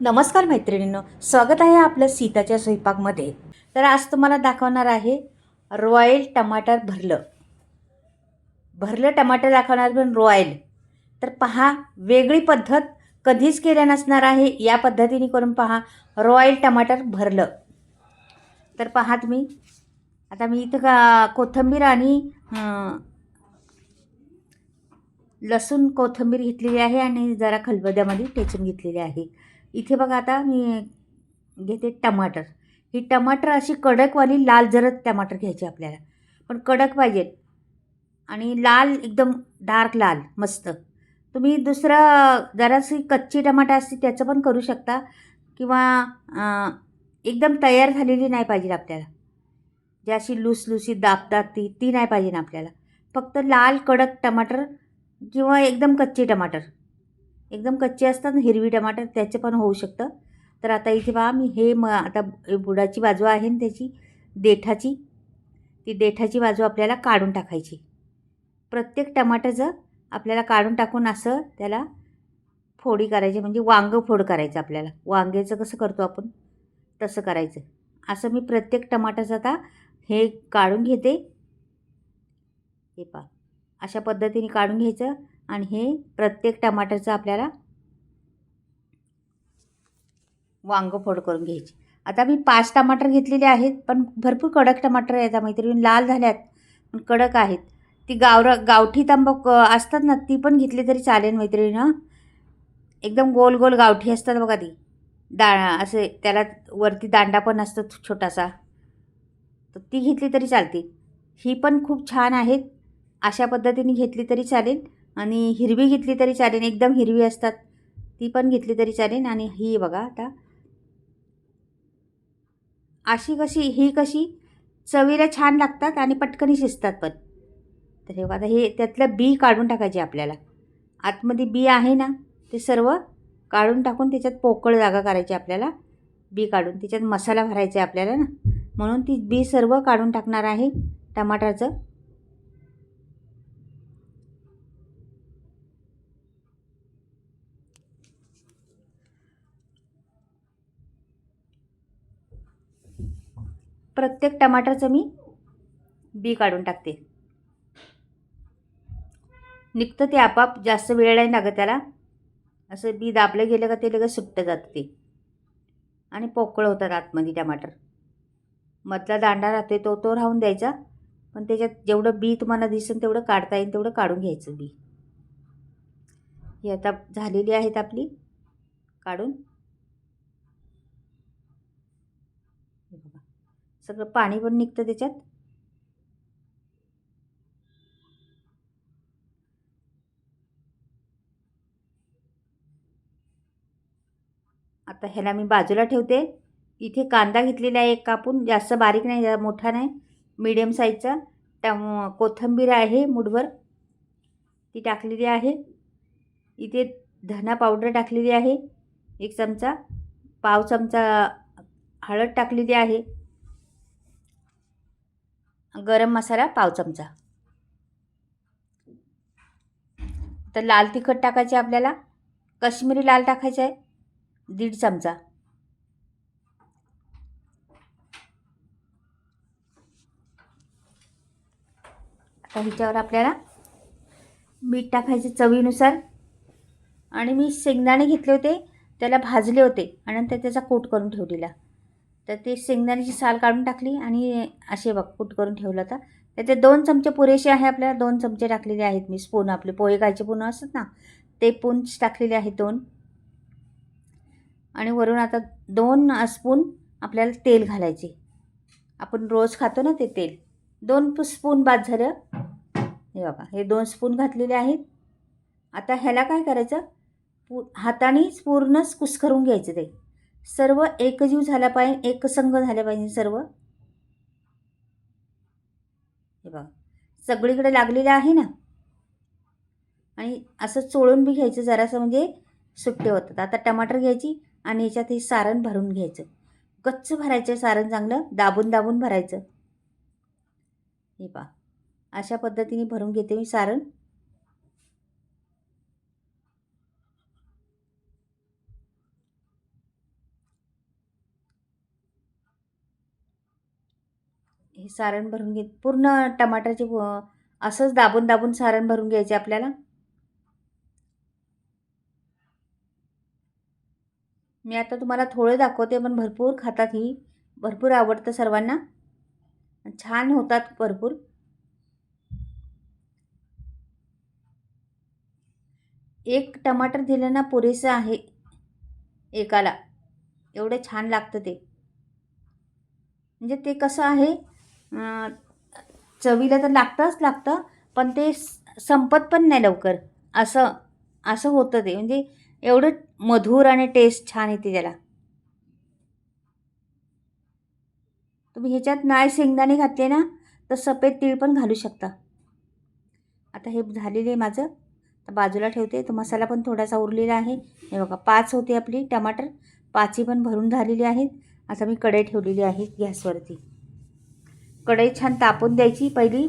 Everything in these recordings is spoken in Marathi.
नमस्कार मैत्रिणींनो स्वागत आहे आपल्या सीताच्या स्वयंपाकमध्ये. तर आज तुम्हाला दाखवणार आहे रॉयल टमाटर भरलं. भरलं टमाटर दाखवणार पण रॉयल. तर पहा वेगळी पद्धत कधीच केल्या नसणार आहे. या पद्धतीने करून पहा रॉयल टमाटर भरलं. तर पहा तुम्ही आता मी इथं का कोथिंबीर आणि लसूण कोथिंबीर घेतलेली आहे आणि जरा खलबद्यामध्ये टेचून घेतलेली आहे. इथे बघा आता मी घेते टमाटर. ही टमाटर अशी कडकवाली लाल जरद टमाटर घ्यायची आपल्याला. पण कडक पाहिजेत आणि लाल एकदम डार्क लाल मस्त. तुम्ही दुसरं जराशी कच्ची टमाटर असते त्याचं पण करू शकता. किंवा एकदम तयार झालेली नाही पाहिजे आपल्याला. जी अशी लुसलुसीत दाबतात ती ती नाही पाहिजे ना आपल्याला. फक्त लाल कडक टमाटर किंवा एकदम कच्चे टमाटर. एकदम कच्चे असतात ना हिरवी टमाटर त्याचं पण होऊ शकतं. तर आता इथे पहा मी हे म आता बुडाची बाजू आहे ना त्याची देठाची. ती देठाची बाजू आपल्याला काढून टाकायची. प्रत्येक टमाटरचं आपल्याला काढून टाकून असं त्याला फोडी करायची म्हणजे वांगं फोड करायचं आपल्याला. वांग्याचं कसं करतो आपण? तसं करायचं. असं मी प्रत्येक टमाटरचं आता हे काढून घेते. हे पहा. अशा पद्धतीने काढून घ्यायचं. आणि हे प्रत्येक टमाटरचं आपल्याला वांगं फोड करून घ्यायची. आता मी पाच टमाटर घेतलेले आहेत पण भरपूर कडक टमाटर आहेत मैत्रिणी लाल झाल्यात पण कडक आहेत. ती गावरा गावठी तांबक असतात ना ती पण घेतली तरी चालेल मैत्रिणी एकदम गोल गोल गावठी असतात बघा ती. दा असे त्याला वरती दांडा पण असतो छोटासा. तर ती घेतली तरी चालते ही पण खूप छान आहेत. अशा पद्धतीने घेतली तरी चालेल. आणि हिरवी घेतली तरी चालेल एकदम हिरवी असतात. ती पण घेतली तरी चालेल आणि ही बघा आता. अशी कशी ही कशी? चवीला छान लागतात आणि पटकन शिजतात पण. तर हे बघा आता हे त्यातलं बी काढून टाकायचे आपल्याला. आतमध्ये बी आहे ना ते सर्व काढून टाकून त्याच्यात पोकळ जागा करायची आपल्याला. बी काढून त्याच्यात मसाला भरायचा आहे आपल्याला ना. म्हणून ती बी सर्व काढून टाकणार आहे टमाटरचं. प्रत्येक टमाटरचं मी बी काढून टाकते. निघतं ते आपाप जास्त वेळ नाही लागत त्याला. असं बी दाबलं गेलं का ते लगेच सुट्टं जातं. ते आणि पोकळं होतात आतमध्ये टमाटर. मधला दांडा राहते तो तो राहून द्यायचा. पण त्याच्यात जेवढं बी तुम्हाला दिसेल तेवढं काढता येईल तेवढं काढून घ्यायचं बी. ही आता झालेली आहेत आपली. काढून हे बघा सगळं पाणी पण निघतं त्याच्यात. आता ह्याला मी बाजूला ठेवते. इथे कांदा घेतलेला आहे एक कापून जास्त बारीक नाही मोठा नाही मीडियम साईजचा त्या कोथिंबीर आहे मुठभर ती टाकलेली आहे. इथे धना पावडर टाकलेली आहे एक चमचा पाव चमचा हळद टाकलेली आहे. गरम मसाला पाव चमचा. तर लाल तिखट टाकायचे आपल्याला. कश्मीरी लाल टाकायचं आहे. दीड चमचा. आता ह्याच्यावर आपल्याला मीठ टाकायचे चवीनुसार. आणि मी शेंगदाणे घेतले होते त्याला भाजले होते आणि नंतर त्याचा कोट करून ठेवलेला. तर ती शेंगदाण्याची साल काढून टाकली आणि असे बघ कुट करून ठेवलं तर ते दोन चमचे पुरेसे आहे आपल्याला दोन चमचे टाकलेले आहेत मी स्पून आपले पोहे गायचे पूर्ण असतात ना ते पून्स टाकलेले आहेत दोन. आणि वरून आता दोन स्पून आपल्याला तेल घालायचे. आपण रोज खातो ना ते तेल. दोन पु- स्पून बाद झालं. हे बाबा हे दोन स्पून घातलेले आहेत. आता ह्याला काय करायचं? पू हातानेच पूर्णच कुस्करून घ्यायचं ते. सर्व एकजीव झाला पाहिजे एकसंग झाल्या पाहिजे सर्व. हे बघा. सगळीकडे लागलेलं आहे ना? आणि असं चोळून बी घ्यायचं जरासं म्हणजे सुट्टे होतात. आता टमाटर घ्यायची आणि याच्यात हे सारण भरून घ्यायचं. गच्च भरायचं सारण चांगलं दाबून दाबून भरायचं. हे पा अशा पद्धतीने भरून घेते मी सारण. हे सारण भरून घे पूर्ण टमाटरचे असंच दाबून दाबून सारण भरून घ्यायचे आपल्याला? मी आता तुम्हाला थोडे दाखवते पण भरपूर खातात ही. भरपूर आवडतं सर्वांना. छान होतात भरपूर. एक टमाटर दिलं ना पुरेसं आहे एकाला. एवढं छान लागतं ते. म्हणजे ते कसं आहे चवीला तर लागतंच लागतं पण ते स- संपत पण नाही लवकर. असं असं होतं ते. म्हणजे एवढं मधुर आणि टेस्ट छान येते त्याला. तुम्ही ह्याच्यात नाय शेंगदाणे घातले ना तर सफेद तीळ पण घालू शकता. आता हे झालेलं आहे माझं. तर बाजूला ठेवते. तर मसाला पण थोडासा उरलेला आहे. हे बघा पाच होते आपली टमाटर. पाचही पण भरून झालेली आहेत. आता मी कढई ठेवलेली आहे गॅसवरती. कढई छान तापून द्यायची पहिली.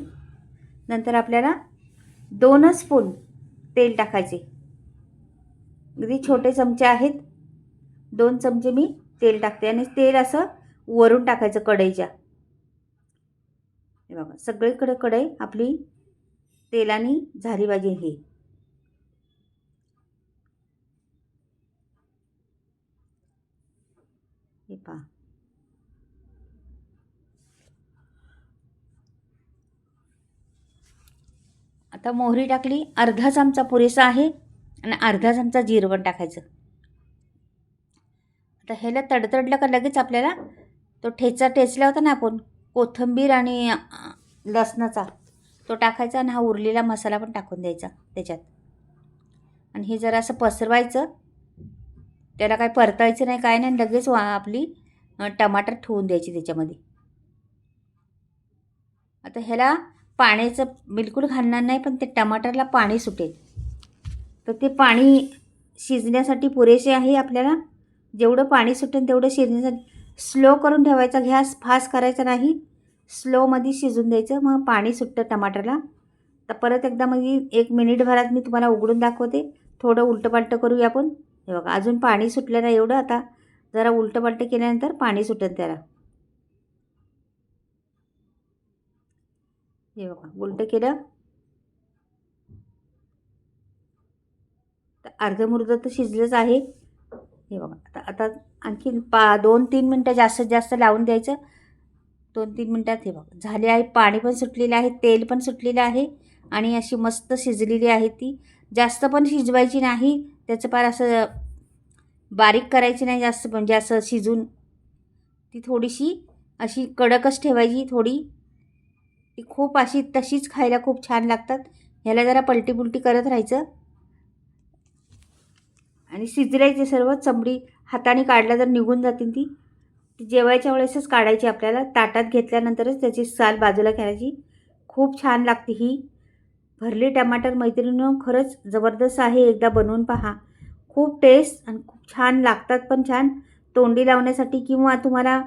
नंतर आपल्याला दोनच स्पून तेल टाकायचे. अगदी छोटे चमचे आहेत. दोन चमचे मी तेल टाकते आणि तेल असं वरून टाकायचं कढईच्या. हे बघा सगळीकडे कढई आपली तेलाने झाली पाहिजे हे पहा आता मोहरी टाकली अर्धा चमचा पुरेसा आहे आणि अर्धा चमचा जिरवण पण टाकायचं. आता ह्याला तडतडलं का लगेच आपल्याला? तो ठेचा ठेचला होता ना आपण कोथिंबीर आणि लसणाचा तो टाकायचा आणि हा उरलेला मसाला पण टाकून द्यायचा त्याच्यात. आणि हे जरा असं पसरवायचं. त्याला काय परतायचं नाही काय नाही लगेच वा आपली टमाटर ठेवून द्यायची त्याच्यामध्ये. आता ह्याला पाण्याचं बिलकुल घालणार नाही पण ते टमाटरला पाणी सुटेल. तर ते पाणी शिजण्यासाठी पुरेसे आहे आपल्याला. जेवढं पाणी सुटेल तेवढं शिजण्यासाठी स्लो करून ठेवायचा गॅस फास्ट करायचा नाही. स्लोमध्ये शिजून द्यायचं मग पाणी सुटतं टमाटरला. तर परत एकदा मग एक मिनिटभरात मी तुम्हाला उघडून दाखवते. थोडं उलटंपालटं करूया आपण. हे बघा अजून पाणी सुटलं नाही एवढं. आता जरा उलटंपालटं केल्यानंतर पाणी सुटेल त्याला. हे बघा उलटं केलं. तर अर्धमुर्ध तर शिजलंच आहे. हे बघा आता आता आणखी पा दोन तीन मिनटं जास्तीत जास्त लावून द्यायचं. दोन तीन मिनटात हे बघा. झाले आहे पाणी पण सुटलेलं आहे तेल पण सुटलेलं आहे आणि अशी मस्त शिजलेली आहे ती. जास्त पण शिजवायची नाही. त्याचं पार असं बारीक करायची नाही जास्त म्हणजे असं शिजून ती थोडीशी अशी कडकच ठेवायची थोडी. ती खूप अशी तशीच खायला खूप छान लागतात. ह्याला जरा पलटी पुलटी करत राहायचं. आणि शिजरायचे सर्व चमडी हाताने काढला तर निघून जातील ती. ती जेवायच्या वेळेसच काढायची आपल्याला. ताटात घेतल्यानंतरच त्याची साल बाजूला करायची खूप छान लागते ही. भरली टमाटर मैत्रिणीनं खरंच जबरदस्त आहे. एकदा बनवून पहा. खूप टेस्ट आणि खूप छान लागतात पण छान. तोंडी लावण्यासाठी किंवा तुम्हाला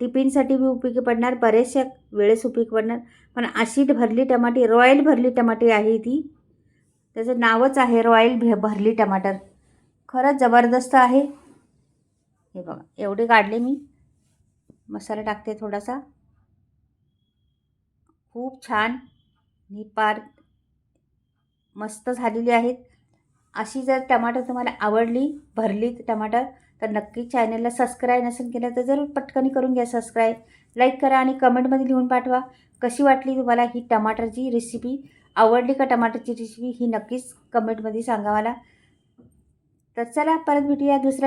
टिफिनसाठी बी उपयोगी पडणार बऱ्याचशा वेळेस उपयोगी पडणार. पण अशी भरली टमाटी रॉयल भरली टमाटी आहे ती. त्याचं नावच आहे रॉयल भे भरली टमाटर. खरंच जबरदस्त आहे. हे बघा एवढे काढले मी. मसाला टाकते थोडासा. खूप छान. निपार मस्त झालेली आहेत. अशी जर टमाटर तुम्हाला आवडली भरली टमाटर तर नक्की चॅनलला सबस्क्राईब नसेल केलं तर जरूर पटकनी करून घ्या सबस्क्राईब लाईक करा आणि कमेंटमध्ये लिहून पाठवा. कशी वाटली तुम्हाला ही टमाटरची रेसिपी आवडली का टमाटरची रेसिपी ही नक्कीच कमेंटमध्ये सांगा मला. तर चला परत भेटूया दुसऱ्या